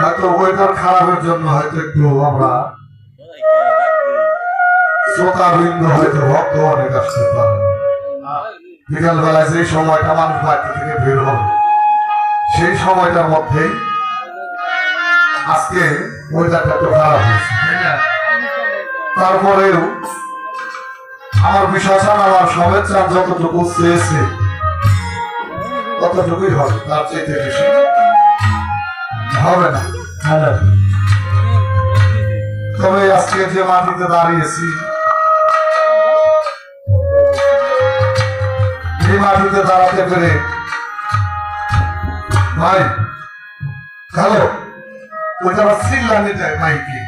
হয়তো ওয়েদার খারাপের জন্য হয়তো একটু আমরা শ্রোতাবৃন্দ হয়তো ভক্ত অনেক আসতে পারে বেলায় যে সময়টা মানুষ থেকে বের হবে, সেই সময়টার মধ্যেই আজকে ওয়েদারটা একটু খারাপ হয়েছে তারপরেও আমার বিশ্বাস, আমার সমেত চান যতটুকু চেয়েছে, ততটুকুই হবে, তার চাইতে বেশি। হবে না। তবে আজকে যে মাটিতে দাঁড়িয়েছি এই মাটিতে দাঁড়াতে পেরে ভাই হ্যালো ওইটা আবার সিল্লানি দেয় মাইকে।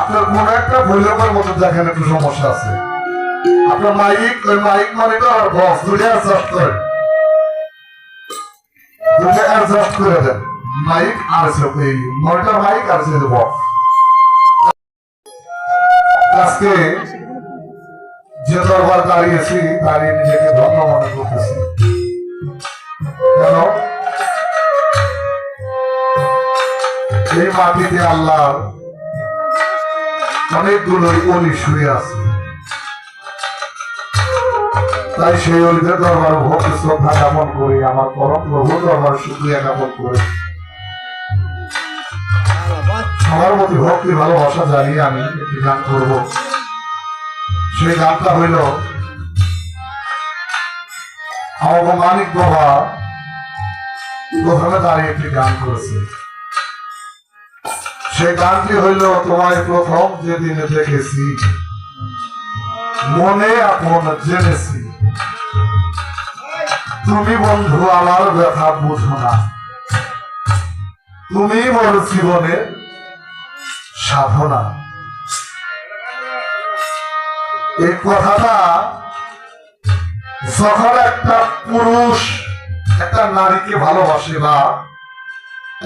আপনার কোন একটা ভৈরবের মতো দেখেন একটু সমস্যা আছে। আপনার মাইক ওই মাইক মানে তো আর বস দুটো অ্যাডজাস্ট করেন। দুটো অ্যাডজাস্ট করে দেন। মাইক আর এই মনিটর মাইক আর সে বক্স। আজকে যে দরবার দাঁড়িয়েছি, দাঁড়িয়ে নিজেকে ধন্য মনে করতেছি। কেন? এই মাটিতে আল্লাহ অনেকগুলো অলি শুয়ে আছে। তাই সেই অলিদের দরবার ভক্তি শ্রদ্ধা জ্ঞাপন করি, আমার পরম প্রভু দরবার শুক্রিয়া জ্ঞাপন করে। আমার প্রতি ভক্তি, ভালোবাসা জানিয়ে আমি একটি গান করব। সেই গানটা হইল আমার মানিক বাবা প্রথমে দাঁড়িয়ে একটি গান করেছে। সেই গানটি হইল, তোমায় প্রথম যেদিনে দেখেছি, মনে আপন জেনেছি। তুমি বন্ধু, আমার ব্যথা বুঝো না। তুমি মোর জীবনের সাধনা এই কথাটা যখন একটা পুরুষ একটা নারীকে ভালোবাসে বা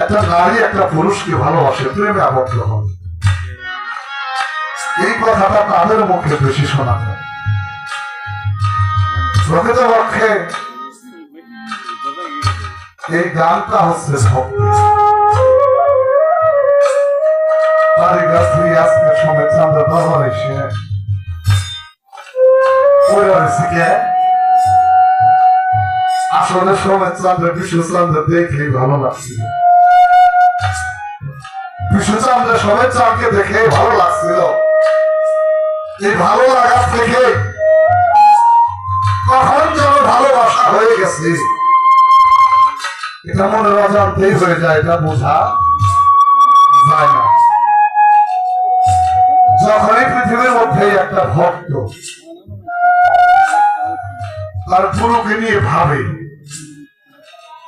একটা নারী একটা পুরুষকে ভালোবাসে, প্রেমে আবদ্ধ হয়। এই কথাটা তাদের মুখে বেশি শোনা যায়। প্রকৃতপক্ষে এই গানটা হচ্ছে ভক্তি। বাড়ি গাছটি আজকে সময় চান্দ দরবার এসে পড়ে রয়েছে আসলে সময় চান্দ্র বিশ্ব ভালো লাগছিল বিশ্ব চান্দ্র দেখে ভালো লাগছিল এই ভালো লাগার থেকে কখন যেন ভালোবাসা হয়ে গেছে এটা মনে অজান্তেই হয়ে যায় এটা বোঝা যায় না যখন এই পৃথিবীর মধ্যে একটা ভক্ত। তার গুরুকে নিয়ে ভাবে।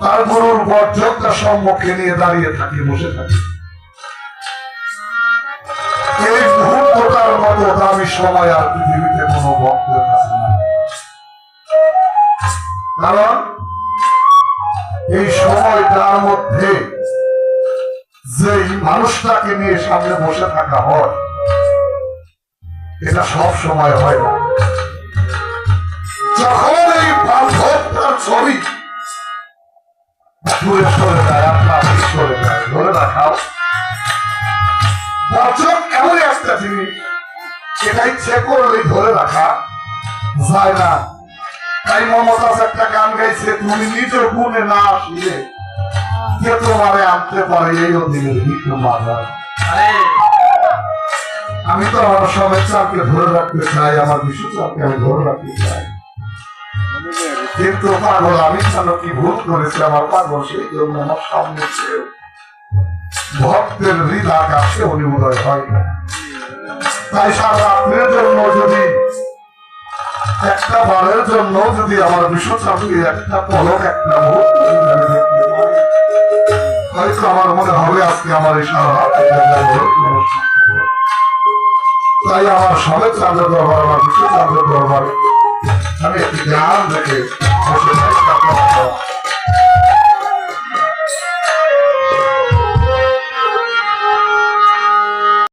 তার গুরুর বর্জকটা সম্মুখে নিয়ে দাঁড়িয়ে থাকে, বসে থাকে। এই মুহূর্তটার মতো দামি সময় আর পৃথিবীতে কোনো ভক্তের কাছে নাই কারণ এই সময়টার মধ্যে যেই মানুষটাকে নিয়ে সামনে বসে থাকা হয় এটা সব সময় হয় না। যখন এই বান্ধবটার ছবি দূরে সরে যায়, আপনার সরে যায়, ধরে রাখাও একটা জিনিস সেটা ইচ্ছে করলেই ধরে রাখা যায় না। তাই মমতাজ একটা গান গাইছে, তুমি নিজ গুণে না আসলে কে তোমারে আনতে পারে এই অধীনের আমি তো আমার সমস্যাকে ধরে রাখতে চাই আমার বিশ্বচাপকে আমি ধরে রাখতে চাই। কিন্তু পাগল আমি কেন কি ভুল করেছি? আমার পাগল সেই জন্য আমার সামনে সে ভক্তের হৃদ আকাশে অনুদয় হয় না। তাই সারা রাত্রের জন্য যদি একটা বারের জন্য যদি আমার বিশ্বচাপকে একটা পলক একটা পাই, হয়তো আমার মনে হবে আজকে আমার এই সারা রাত তাই আমার সবে চাঁদের দরবার আমার বিশ্ব চাঁদের ব্যবহার আমি একটি গান দেখে